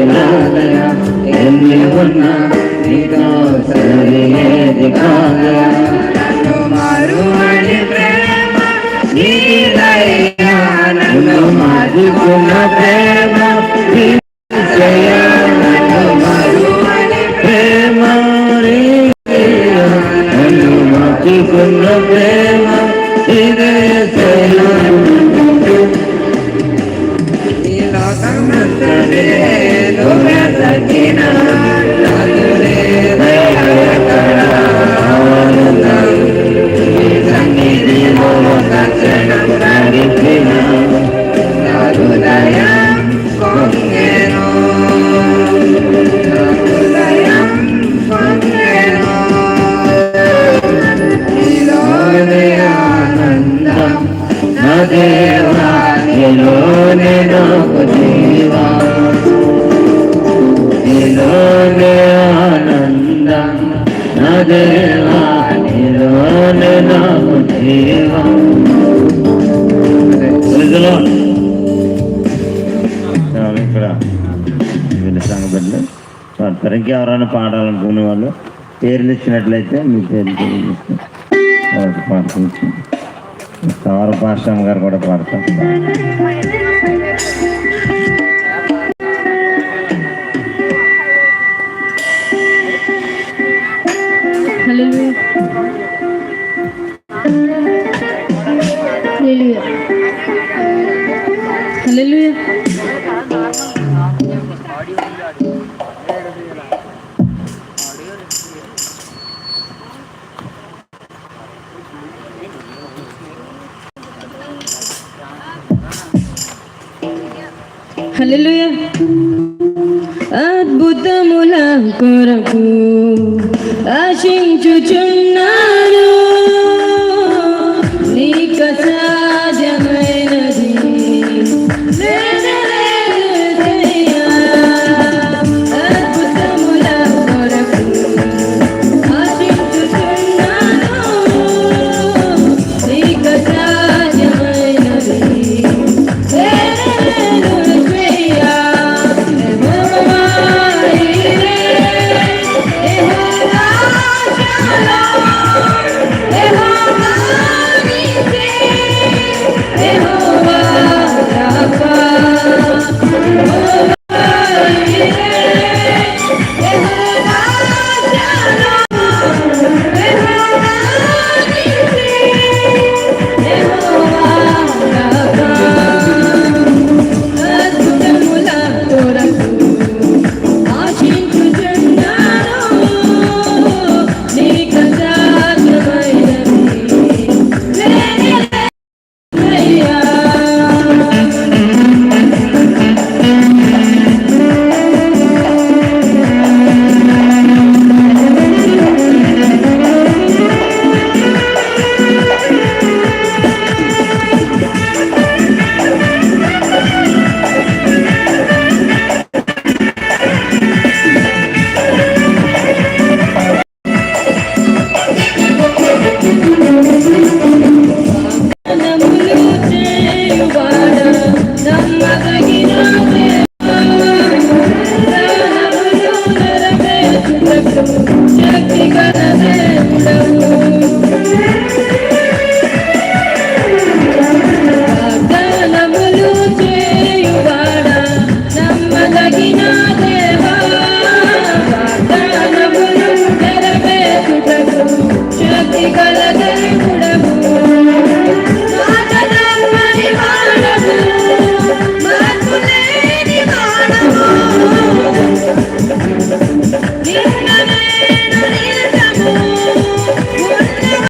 ఎలాగయా ఎన్ని ఉన్నా నీతో సరియేది కాగయా మరువని ప్రేమ నీదయ్యా ప్రేమ ప్రేమ Pasan mantra de దేవా నీలోనే నాకు జీవా. నీలోనే ఆనందం నా దేవా నాకు ఇక్కడ వీళ్ళ పాడాలనుకునే వాళ్ళు పేర్లు ఇచ్చినట్లయితే మీ పేర్లు తెలియజేస్తే పాడుకోవచ్చు కవర పాశ్రమ గారు కూడా పాడతారు Hallelujah. Hallelujah. హల్లెలూయా. అద్భుతముల కొరకు ఆశించుచున్నాను